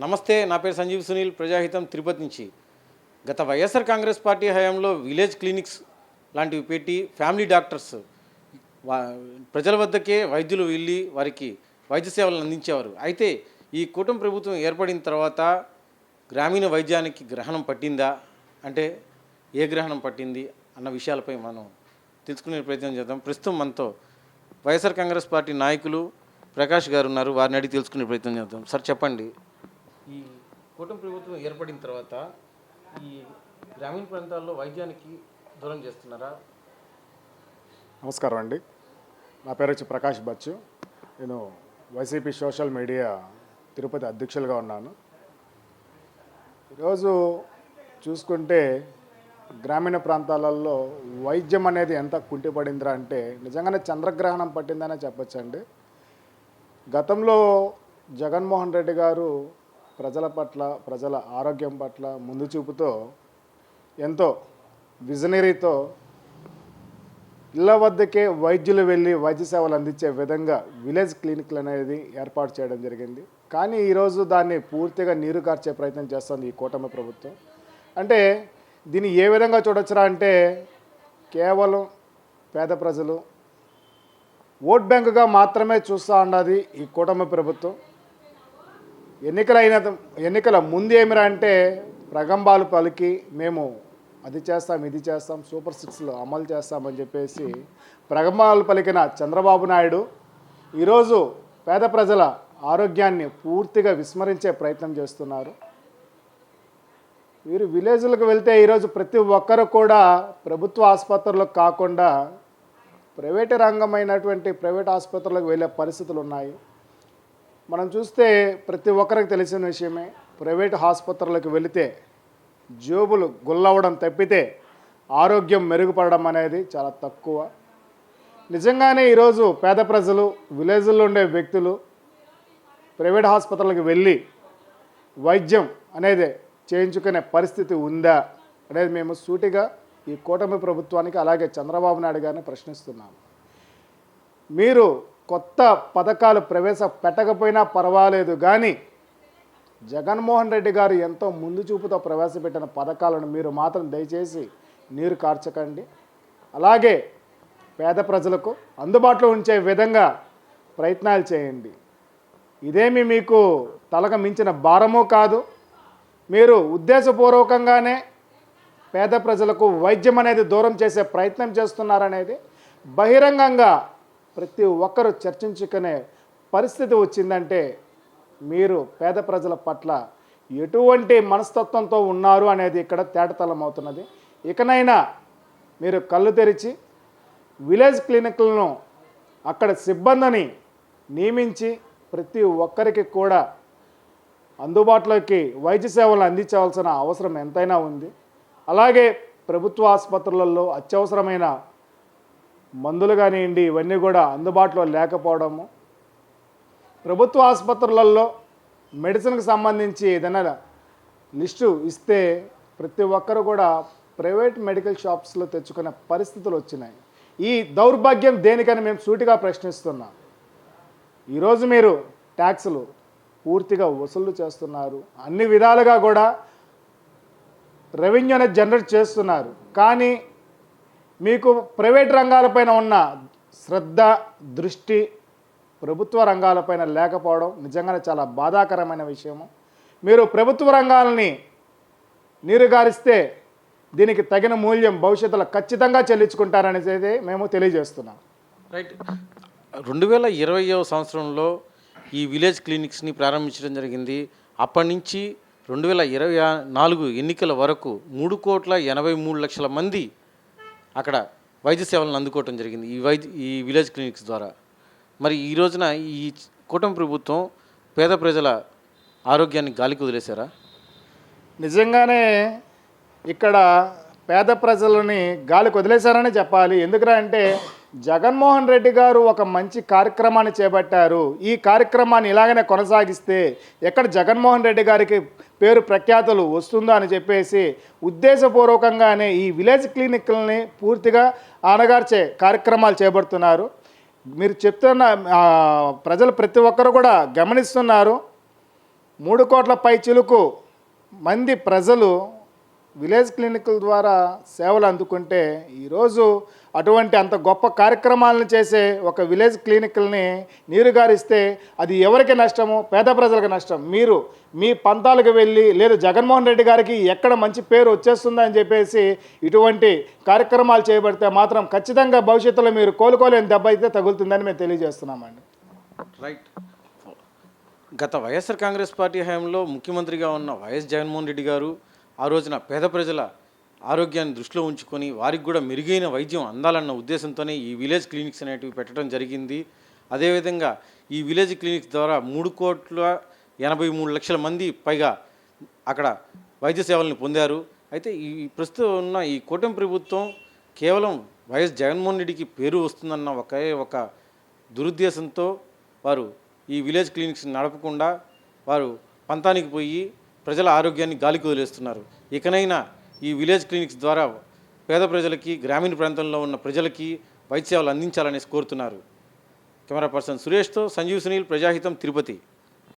నమస్తే నా పేరు సంజీవ్ సునీల్ ప్రజాహితం తిరుపతి నుంచి. గత వైఎస్ఆర్ కాంగ్రెస్ పార్టీ హయాంలో విలేజ్ క్లినిక్స్ లాంటివి పెట్టి ఫ్యామిలీ డాక్టర్స్ వా- ప్రజల వద్దకే వైద్యులు వెళ్ళి వారికి వైద్య సేవలను అందించేవారు. అయితే ఈ కూటమి ప్రభుత్వం ఏర్పడిన తర్వాత గ్రామీణ వైద్యానికి గ్రహణం పట్టిందా? అంటే ఏ గ్రహణం పట్టింది అన్న విషయాలపై మనం తెలుసుకునే ప్రయత్నం చేద్దాం. ప్రస్తుతం మనతో వైఎస్ఆర్ కాంగ్రెస్ పార్టీ నాయకులు ప్రకాష్ గారు ఉన్నారు. వారిని అడిగి తెలుసుకునే ప్రయత్నం చేద్దాం. సార్ చెప్పండి. ఈ కూటమి ప్రభుత్వం ఏర్పడిన తర్వాత ఈ గ్రామీణ ప్రాంతాల్లో వైద్యానికి దూరం చేస్తున్నారా? నమస్కారం అండి. నా పేరు వచ్చి ప్రకాష్ బచ్చు. నేను వైసీపీ సోషల్ మీడియా తిరుపతి అధ్యక్షులుగా ఉన్నాను. ఈరోజు చూసుకుంటే గ్రామీణ ప్రాంతాలలో వైద్యం అనేది ఎంత కుంటిపడిందిరా అంటే నిజంగానే చంద్రగ్రహణం పట్టిందనే చెప్పచ్చండి. గతంలో జగన్మోహన్ రెడ్డి గారు ప్రజల పట్ల ప్రజల ఆరోగ్యం పట్ల ముందు చూపుతో ఎంతో విజనరీతో ఇళ్ళ వద్దకే వైద్యులు వెళ్ళి వైద్య సేవలు అందించే విధంగా విలేజ్ క్లినిక్లు అనేది ఏర్పాటు చేయడం జరిగింది. కానీ ఈరోజు దాన్ని పూర్తిగా నీరు కార్చే ప్రయత్నం చేస్తుంది ఈ కూటమి ప్రభుత్వం. అంటే దీన్ని ఏ విధంగా చూడొచ్చరా అంటే కేవలం పేద ప్రజలు ఓట్ బ్యాంకుగా మాత్రమే చూస్తూ ఉన్నది ఈ కూటమి ప్రభుత్వం. ఎన్నికలైన ఎన్నికల ముందు ఏమిరా అంటే ప్రగంభాలు పలికి మేము అది చేస్తాం ఇది చేస్తాం సూపర్ సిక్స్లో అమలు చేస్తామని చెప్పేసి ప్రగంభాలు పలికిన చంద్రబాబు నాయుడు ఈరోజు పేద ప్రజల ఆరోగ్యాన్ని పూర్తిగా విస్మరించే ప్రయత్నం చేస్తున్నారు. వీరు విలేజ్లకు వెళ్తే ఈరోజు ప్రతి ఒక్కరు కూడా ప్రభుత్వ ఆసుపత్రులకు కాకుండా ప్రైవేటు రంగమైనటువంటి ప్రైవేట్ ఆసుపత్రులకు వెళ్ళే పరిస్థితులు ఉన్నాయి. మనం చూస్తే ప్రతి ఒక్కరికి తెలిసిన విషయమే. ప్రైవేట్ ఆసుపత్రులకు వెళితే జోబులు గుల్లవడం తప్పితే ఆరోగ్యం మెరుగుపడడం అనేది చాలా తక్కువ. నిజంగానే ఈరోజు పేద ప్రజలు విలేజ్లో ఉండే వ్యక్తులు ప్రైవేట్ ఆసుపత్రులకు వెళ్ళి వైద్యం అనేది చేయించుకునే పరిస్థితి ఉందా అనేది మేము సూటిగా ఈ కూటమి ప్రభుత్వానికి అలాగే చంద్రబాబు నాయుడు గారిని ప్రశ్నిస్తున్నాము. మీరు కొత్త పథకాలు ప్రవేశ పెట్టకపోయినా పర్వాలేదు కానీ జగన్మోహన్ రెడ్డి గారు ఎంతో ముందు చూపుతో ప్రవేశపెట్టిన పథకాలను మీరు మాత్రం దయచేసి నీరు కార్చకండి. అలాగే పేద ప్రజలకు అందుబాటులో ఉంచే విధంగా ప్రయత్నాలు చేయండి. ఇదేమి మీకు తలక మించిన భారమూ కాదు. మీరు ఉద్దేశపూర్వకంగానే పేద ప్రజలకు వైద్యం అనేది దూరం చేసే ప్రయత్నం చేస్తున్నారనేది బహిరంగంగా ప్రతి ఒక్కరూ చర్చించుకునే పరిస్థితి వచ్చిందంటే మీరు పేద ప్రజల పట్ల ఎటువంటి మనస్తత్వంతో ఉన్నారు అనేది ఇక్కడ తేటతలం అవుతున్నది ఇకనైనా మీరు కళ్ళు తెరిచి విలేజ్ క్లినిక్లను అక్కడ సిబ్బందిని నియమించి ప్రతి ఒక్కరికి కూడా అందుబాటులోకి వైద్య సేవలు అందించవలసిన అవసరం ఎంతైనా ఉంది. అలాగే ప్రభుత్వ ఆసుపత్రులలో అత్యవసరమైన మందులు కానివ్వండి ఇవన్నీ కూడా అందుబాటులో లేకపోవడము. ప్రభుత్వ ఆసుపత్రులలో మెడిసిన్కి సంబంధించి ఏదైనా లిస్టు ఇస్తే ప్రతి ఒక్కరు కూడా ప్రైవేట్ మెడికల్ షాప్స్లో తెచ్చుకునే పరిస్థితులు వచ్చినాయి. ఈ దౌర్భాగ్యం దేనికని మేము సూటిగా ప్రశ్నిస్తున్నాం. ఈరోజు మీరు ట్యాక్సులు పూర్తిగా వసూలు చేస్తున్నారు. అన్ని విధాలుగా కూడా రెవెన్యూ అనేది జనరేట్ చేస్తున్నారు. కానీ మీకు ప్రైవేట్ రంగాలపైన ఉన్న శ్రద్ధ దృష్టి ప్రభుత్వ రంగాలపైన లేకపోవడం నిజంగానే చాలా బాధాకరమైన విషయము. మీరు ప్రభుత్వ రంగాలని నీరుగారిస్తే దీనికి తగిన మూల్యం భవిష్యత్తులో ఖచ్చితంగా చెల్లించుకుంటారనేది అయితే మేము తెలియజేస్తున్నాం. రైట్. రెండు వేల ఇరవయవ సంవత్సరంలో ఈ విలేజ్ క్లినిక్స్ని ప్రారంభించడం జరిగింది. అప్పటి నుంచి రెండు వేల ఇరవై నాలుగు ఎన్నికల వరకు మూడు కోట్ల ఎనభై మూడు లక్షల మంది అక్కడ వైద్య సేవలను అందుకోవటం జరిగింది. ఈ వైద్య ఈ విలేజ్ క్లినిక్స్ ద్వారా. మరి ఈ రోజున ఈ కూటమి ప్రభుత్వం పేద ప్రజల ఆరోగ్యాన్ని గాలికి వదిలేశారా? నిజంగానే ఇక్కడ పేద ప్రజలని గాలికి వదిలేశారని చెప్పాలి. ఎందుకురా అంటే జగన్మోహన్ రెడ్డి గారు ఒక మంచి కార్యక్రమాన్ని చేపట్టారు. ఈ కార్యక్రమాన్ని ఇలాగనే కొనసాగిస్తే ఎక్కడ జగన్మోహన్ రెడ్డి గారికి పేరు ప్రఖ్యాతులు వస్తుందా అని చెప్పేసి ఉద్దేశపూర్వకంగానే ఈ విలేజ్ క్లినిక్లని పూర్తిగా ఆనగార్చే కార్యక్రమాలు చేపడుతున్నారు. మీరు చెప్తున్న ప్రజలు ప్రతి ఒక్కరు కూడా గమనిస్తున్నారు. మూడు కోట్ల పై చిలుకు మంది ప్రజలు విలేజ్ క్లినిక్ల ద్వారా సేవలు అందుకుంటే ఈరోజు అటువంటి అంత గొప్ప కార్యక్రమాలను చేసే ఒక విలేజ్ క్లినిక్లని నీరుగారిస్తే అది ఎవరికి నష్టము పేద ప్రజలకు నష్టం. మీరు మీ పంతాలకు వెళ్ళి లేదు జగన్మోహన్ రెడ్డి గారికి ఎక్కడ మంచి పేరు వచ్చేస్తుందని చెప్పేసి ఇటువంటి కార్యక్రమాలు చేయబడితే మాత్రం ఖచ్చితంగా భవిష్యత్తులో మీరు కోలుకోలేని దెబ్బ అయితే తగులుతుందని మేము తెలియజేస్తున్నామండి. రైట్ గత వైఎస్ఆర్ కాంగ్రెస్ పార్టీ హయాంలో ముఖ్యమంత్రిగా ఉన్న వైఎస్ జగన్మోహన్ రెడ్డి గారు ఆ రోజున పేద ప్రజల ఆరోగ్యాన్ని దృష్టిలో ఉంచుకొని వారికి కూడా మెరుగైన వైద్యం అందాలన్న ఉద్దేశంతోనే ఈ విలేజ్ క్లినిక్స్ అనేటివి పెట్టడం జరిగింది. అదేవిధంగా ఈ విలేజ్ క్లినిక్స్ ద్వారా మూడు కోట్ల ఎనభై మూడు లక్షల మంది పైగా అక్కడ వైద్య సేవలను పొందారు. అయితే ఈ ప్రస్తుతం ఉన్న ఈ కూటమి ప్రభుత్వం కేవలం వైఎస్ జగన్మోహన్ రెడ్డికి పేరు వస్తుందన్న ఒకే ఒక దురుద్దేశంతో వారు ఈ విలేజ్ క్లినిక్స్ నడపకుండా వారు పంతానికి పోయి ప్రజల ఆరోగ్యాన్ని గాలికి వదిలేస్తున్నారు. ఇకనైనా ఈ విలేజ్ క్లినిక్స్ ద్వారా పేద ప్రజలకి గ్రామీణ ప్రాంతంలో ఉన్న ప్రజలకి వైద్య సేవలు అందించాలనేసి కోరుతున్నారు. కెమెరా పర్సన్ సురేష్తో సంజీవ్ సునీల్ ప్రజాహితం తిరుపతి.